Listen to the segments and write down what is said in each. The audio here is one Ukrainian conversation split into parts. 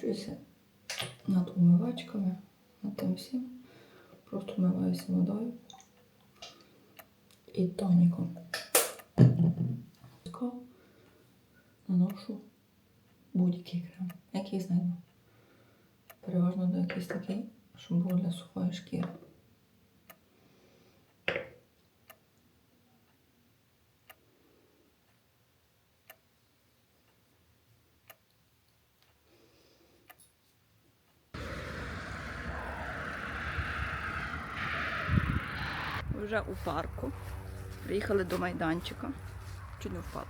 заморачуюся над умивачками, над тим всім. Просто вмиваюся водою і тоніком. Наношу будь-який крем, який знайду. Переважно до якийсь такий, щоб був для сухої шкіри. Вже у парку. Приїхали до майданчика. Чуть не впав.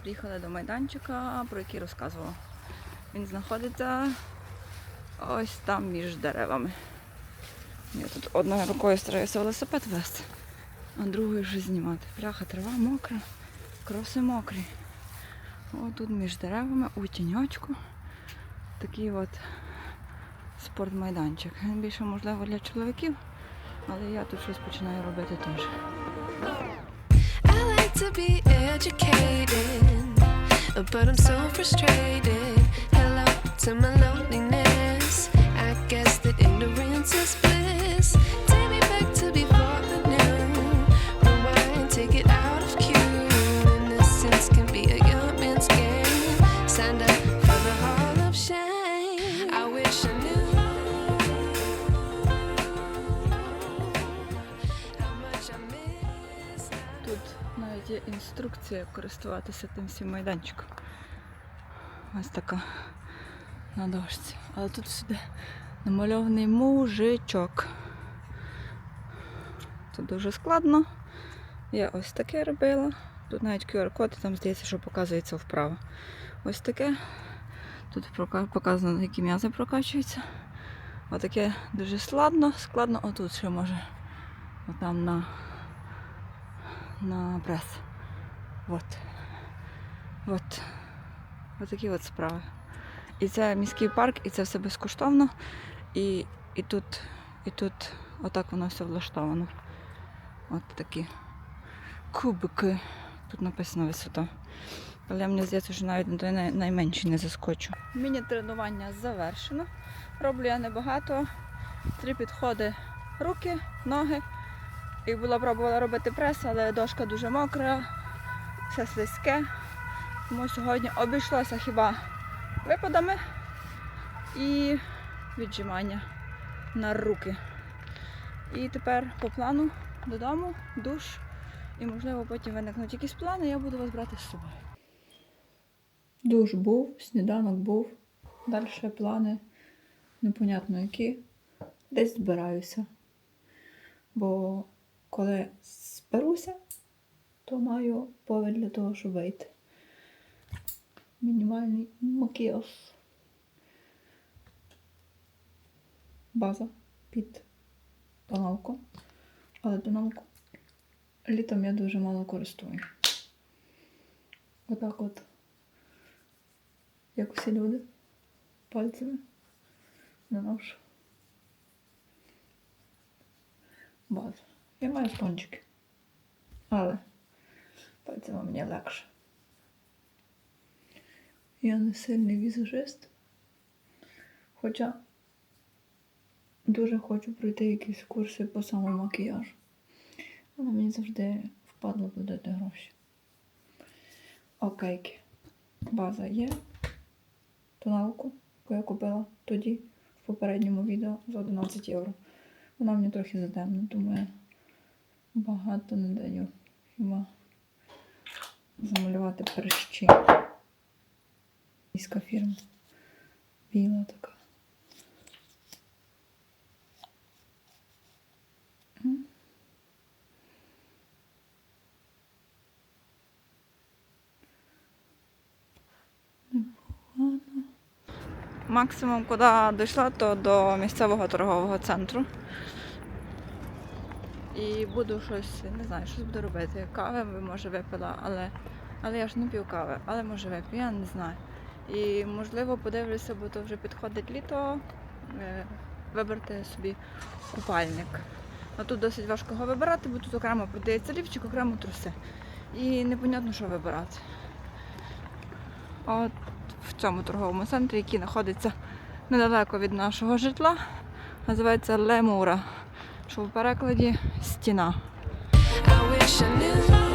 Приїхали до майданчика, про який розказувала. Він знаходиться ось там між деревами. Я тут одною рукою стараюся велосипед вести, а другою вже знімати. Пляха, трава мокра, кроси мокрі. О, тут між деревами у тіньочку. Такий от спортмайданчик. Більше можливо для чоловіків, але я тут щось починаю робити теж. I like to be educated, but I'm so frustrated. Hello to my loneliness. I guess that ignorance is bliss. Take me back to before the new. Rewind, take it Користуватися тим всім майданчиком. Ось така на дошці. Але тут всюди намальований мужичок. Тут дуже складно. Я ось таке робила. Тут навіть QR-код, там здається, що показується вправо. Ось таке. Тут показано, які м'язи прокачуються. Отаке дуже складно. Складно отут ще може. Отам на на прес. Вот. Вот. Вот такі от справи. І це міський парк, і це все безкоштовно. І, і тут, і тут отак воно все влаштовано. От такі кубики. Тут написано висота. Але мені здається, що навіть на той найменший не заскочу. Міні-тренування завершено. Роблю я небагато. Три підходи руки, ноги. І була пробувала робити прес, але дошка дуже мокра, все слизьке. Тому сьогодні обійшлося хіба випадами і віджимання на руки. І тепер по плану додому, душ. І можливо потім виникнуть якісь плани, я буду вас брати з собою. Душ був, сніданок був. Далі плани непонятно які. Десь збираюся. Бо коли зберуся, то маю повід для того, щоб вийти. Мінімальний макіяж. База під тоналку. Але тоналку літом я дуже мало користую. Отак от, як всі люди, пальцями наношу. базу. Я маю спончики. Але пальцями мені легше. Я не сильний візажист. Хоча дуже хочу пройти якісь курси по самомакіяжу. Але мені завжди впадло платити гроші. Окейки. База є. Тоналку, яку я купила тоді в попередньому відео за 11 євро. Вона мені трохи затемна, тому я багато не даю. Хіба замалювати перещі. Міська фірма. Біла така. Максимум, куди дійшла, то до місцевого торгового центру. І буду щось, не знаю, щось буду робити. Кави може випила, але, але я ж не п'ю кави, але може вип'ю, я не знаю. І можливо подивлюся, бо то вже підходить літо, е, вибрати собі купальник. А тут досить важко його вибирати, бо тут окремо продається лівчик, окремо труси. І непонятно, що вибирати. От в цьому торговому центрі, який знаходиться недалеко від нашого житла. Називається Лемура, що в перекладі стіна. I wish I knew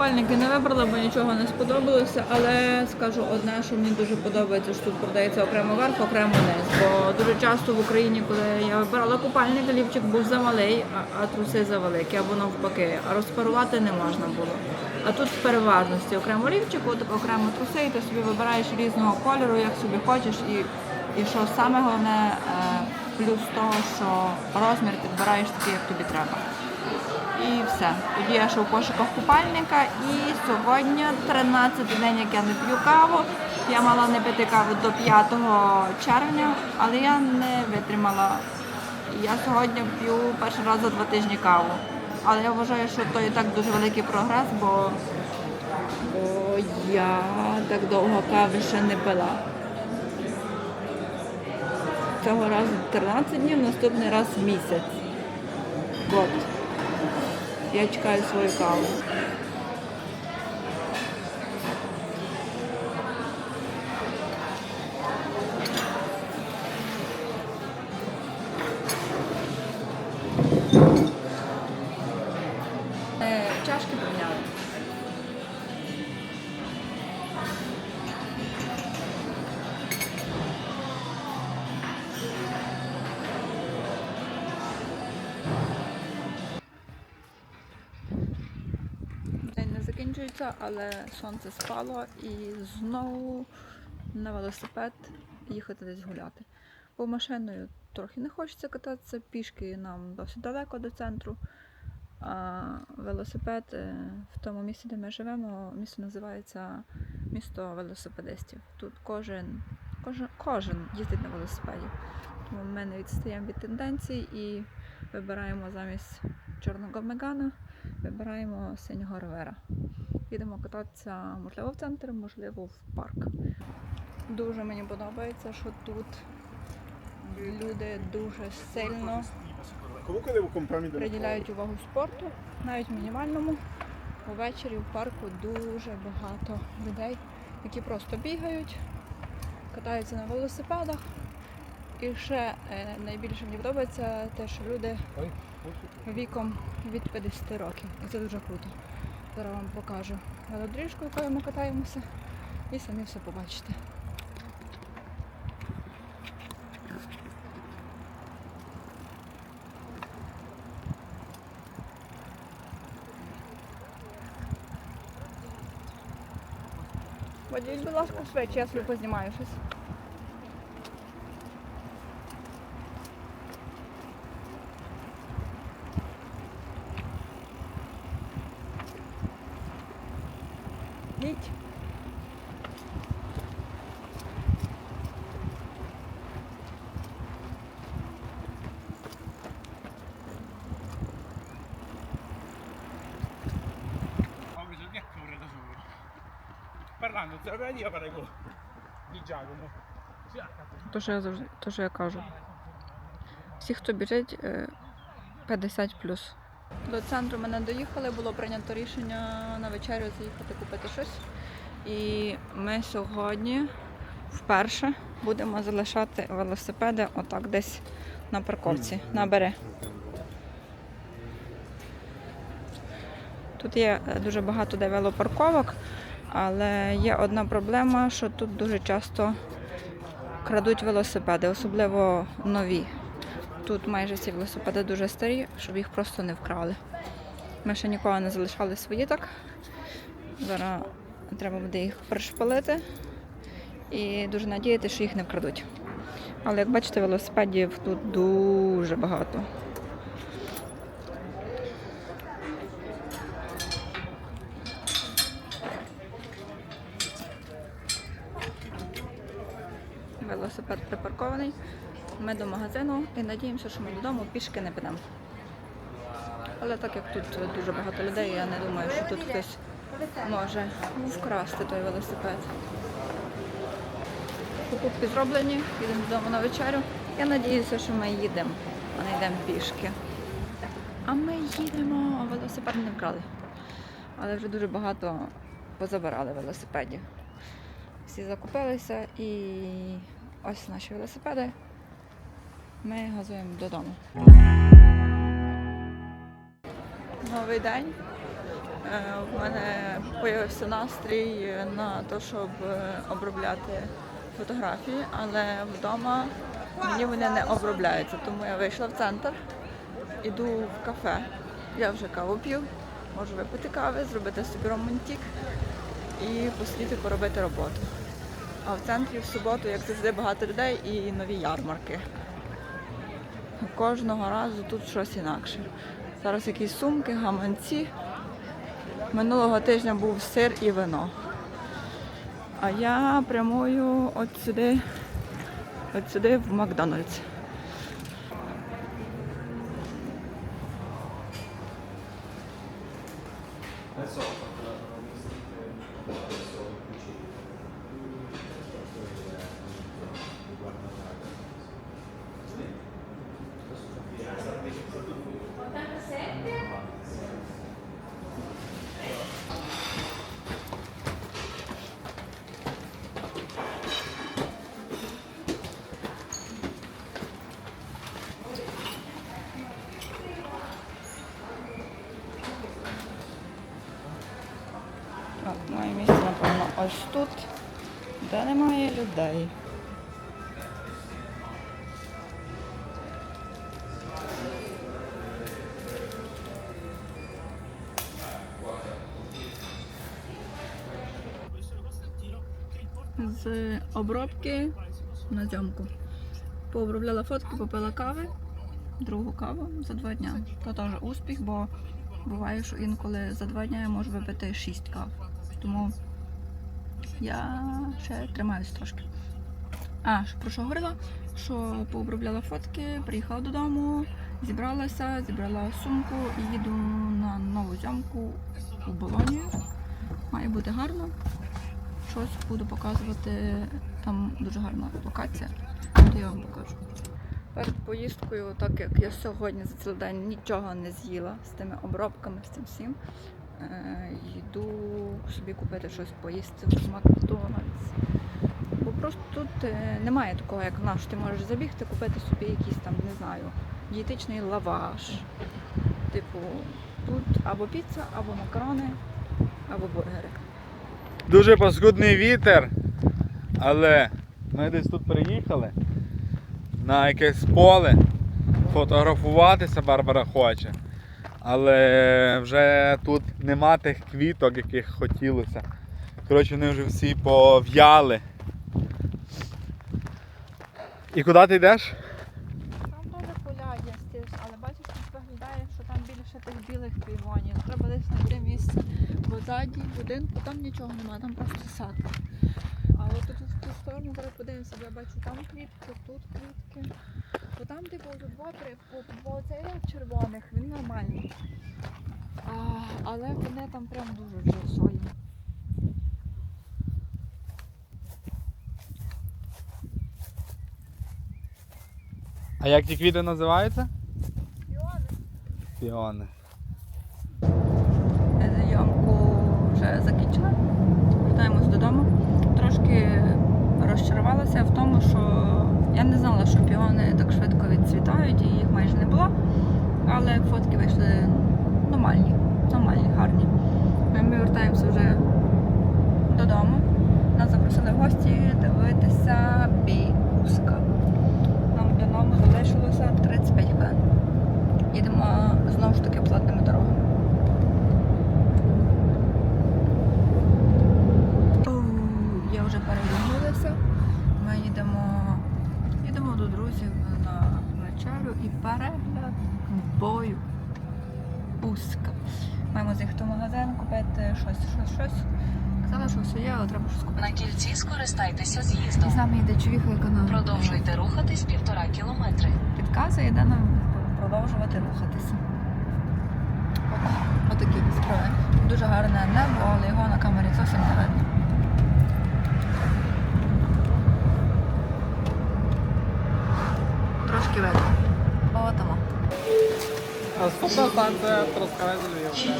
Купальники не вибрала, бо нічого не сподобалося, але скажу одне, що мені дуже подобається, що тут продається окремо верх, окремо низ. Бо дуже часто в Україні, коли я вибирала купальник, лівчик був замалий, а, труси завеликі, або навпаки, а розпарувати не можна було. А тут в переважності окремо лівчик, окремо труси, і ти собі вибираєш різного кольору, як собі хочеш. І, і що саме головне, е, плюс того, що розмір підбираєш такий, як тобі треба. Все. Тоді я ще в пошуках купальника. І сьогодні 13 день, як я не п'ю каву. Я мала не пити каву до 5 червня, але я не витримала. Я сьогодні п'ю перший раз за два тижні каву. Але я вважаю, що то і так дуже великий прогрес, бо, бо я так довго кави ще не пила. Цього разу 13 днів, наступний раз місяць. От. Я чекаю свою каву. Закінчується, але сонце спало і знову на велосипед їхати десь гуляти. Бо машиною трохи не хочеться кататися, пішки нам досить далеко до центру. А велосипед е, в тому місці, де ми живемо, місто називається місто велосипедистів. Тут кожен, кожен, кожен їздить на велосипеді. Тому ми не відстаємо від тенденцій і вибираємо замість чорного мегана вибираємо синього ровера. Їдемо кататися, можливо, в центр, можливо, в парк. Дуже мені подобається, що тут люди дуже сильно приділяють увагу спорту, навіть мінімальному. Увечері в парку дуже багато людей, які просто бігають, катаються на велосипедах. І ще е, найбільше мені подобається те, що люди віком від 50 років. І це дуже круто. Зараз вам покажу велодоріжку, якою ми катаємося, і самі все побачите. Водіть, будь ласка, швидше, я собі познімаю щось. Io prego di Giacomo. Sì, ah, cazzo. То, що я завжди, то, що я кажу. Всі, хто біжить, е, 50 До центру ми не доїхали, було прийнято рішення на вечерю заїхати купити щось. І ми сьогодні вперше будемо залишати велосипеди отак десь на парковці, на бере. Тут є е, дуже багато де велопарковок, але є одна проблема, що тут дуже часто крадуть велосипеди, особливо нові. Тут майже ці велосипеди дуже старі, щоб їх просто не вкрали. Ми ще ніколи не залишали свої так. Зараз треба буде їх пришпалити і дуже надіятися, що їх не вкрадуть. Але як бачите, велосипедів тут дуже багато. Велосипед велосипед припаркований. Ми до магазину і надіємося, що ми додому пішки не підемо. Але так як тут дуже багато людей, я не думаю, що тут хтось може вкрасти той велосипед. Покупки зроблені, їдемо додому на вечерю. Я надіюся, що ми їдемо, а не йдемо пішки. А ми їдемо, а велосипед не вкрали. Але вже дуже багато позабирали велосипедів. Всі закупилися і ось наші велосипеди. Ми газуємо додому. Новий день. Е, У мене з'явився настрій на те, щоб е, обробляти фотографії, але вдома мені вони не обробляються. Тому я вийшла в центр, іду в кафе. Я вже каву п'ю, можу випити кави, зробити собі романтик і послідти поробити роботу. А в центрі в суботу, як завжди, багато людей і нові ярмарки. Кожного разу тут щось інакше. Зараз якісь сумки, гаманці. Минулого тижня був сир і вино. А я прямую от сюди, от сюди в Макдональдс. Так, моє місце, напевно, ось тут, де немає людей. З обробки на зйомку. Пообробляла фотки, попила кави, другу каву за два дня. То теж успіх, бо буває, що інколи за два дня я можу випити шість кав. Тому я ще тримаюсь трошки. А, про що говорила? Що пообробляла фотки, приїхала додому, зібралася, зібрала сумку і їду на нову зйомку у Болонію. Має бути гарно. Щось буду показувати. Там дуже гарна локація, то я вам покажу. Перед поїздкою, так як я сьогодні за цілий день нічого не з'їла з тими обробками, з цим всім, йду собі купити щось поїсти в Макдональдс. Бо просто тут е, немає такого, як в нас. Ти можеш забігти, купити собі якийсь там, не знаю, дієтичний лаваш. Типу, тут або піца, або макарони, або бургери. Дуже паскудний вітер, але ми десь тут приїхали на якесь поле. Фотографуватися Барбара хоче. Але вже тут нема тих квіток, яких хотілося. Коротше, вони вже всі пов'яли. І куди ти йдеш? Там теж поля є стіж, але бачиш, тут виглядає, що там більше тих білих півонів. Треба десь знайти місце, бо ззаді будинку там нічого немає, там просто сад. А от тут в ту сторону зараз подивимося, я бачу там квітки, тут квітки. Бо там, типу, два три, бо цей червоних, він нормальний. А, але вони там прям дуже вже сольні. А як ті квіти називаються? Піони. Піони. Зйомку вже закінчила. Вертаємось додому. Трошки розчарувалася в тому, що я не знала, що піони так швидко відцвітають і їх майже не було. Але фотки вийшли нормальні, нормальні, гарні. Ми повертаємося вже додому. Нас запросили в гості дивитися Піуска. Нам додому залишилося 35 хвилин. Їдемо знову ж таки платними дорогами. Оу, Я вже перевернулася. Ми їдемо, їдемо до друзів на вечерю і перегляд бою. Пуска. Маємо з'їхати в магазин, купити щось, щось, щось. Сказали, що все є, але треба щось купити. На кільці скористайтеся з'їздом. з нами йде човіха, яка нам Продовжуйте рухатись півтора кілометри. підказує, де нам продовжувати рухатися. От, отакі справи. Дуже гарне небо, але його на камері зовсім не видно. Трошки видно. Отамо. Наступна станція Трускавець Львів.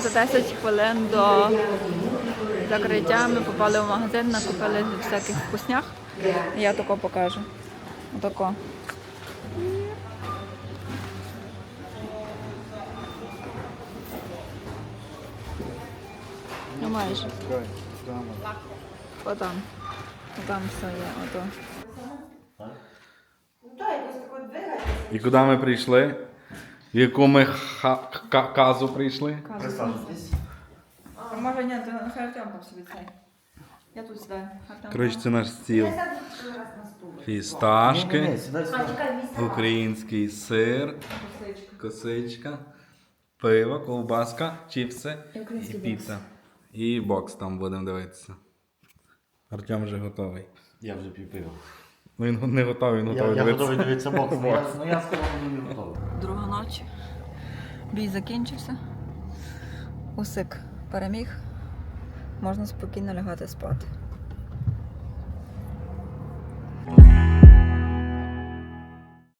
За 10 хвилин до закриття ми попали в магазин, накупили всяких вкуснях. Я тако покажу. Отако. Ну майже. Отам. Отам все є. Ото. І куди ми прийшли? В яку ми ха- ка- казу прийшли? А може ні, то нехай Артем там собі цей. Я тут сідаю. Артем. Коротше, це наш стіл. Фісташки, український сир, косичка, пиво, ковбаска, чіпси і піца. І бокс там будемо дивитися. Артем вже готовий. Я вже пів пива. Ну він не готовий, він Я, готовий я я готовий дивитися бокс. Ну, я, ну я скоро буду не готовий. Друга ночі. Бій закінчився. Усик переміг. Можна спокійно лягати спати.